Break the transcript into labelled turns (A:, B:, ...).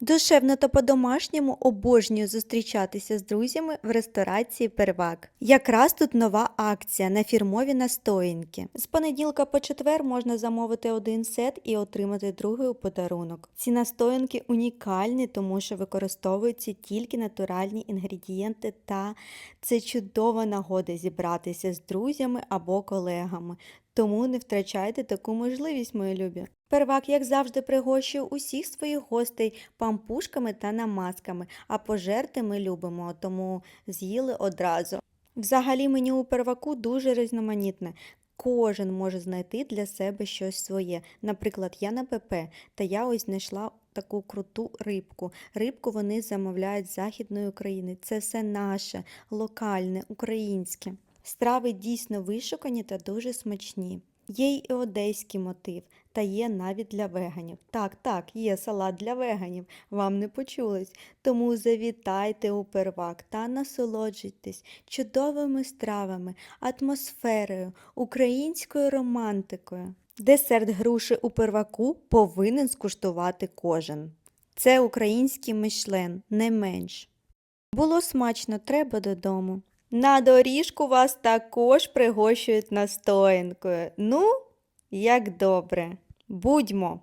A: Душевно та по-домашньому обожнюю зустрічатися з друзями в ресторації Первак. Якраз тут нова акція на фірмові настоянки. З понеділка по четвер можна замовити один сет і отримати другий у подарунок. Ці настоянки унікальні, тому що використовуються тільки натуральні інгредієнти, та це чудова нагода зібратися з друзями або колегами. Тому не втрачайте таку можливість, мої любі. Первак, як завжди, пригощує усіх своїх гостей пампушками та намазками, а пожерти ми любимо, тому з'їли одразу. Взагалі меню у перваку дуже різноманітне. Кожен може знайти для себе щось своє. Наприклад, я на ПП, та я ось знайшла таку круту рибку. Рибку вони замовляють з Західної України. Це все наше, локальне, українське. Страви дійсно вишукані та дуже смачні. Є й одеський мотив, та є навіть для веганів. Так, так, є салат для веганів, вам не почулось. Тому завітайте у первак та насолоджуйтесь чудовими стравами, атмосферою, українською романтикою. Десерт груші у перваку повинен скуштувати кожен. Це український мишлен, не менш. Було смачно, треба додому. На доріжку вас також пригощують настоянкою. Ну, як добре. Будьмо!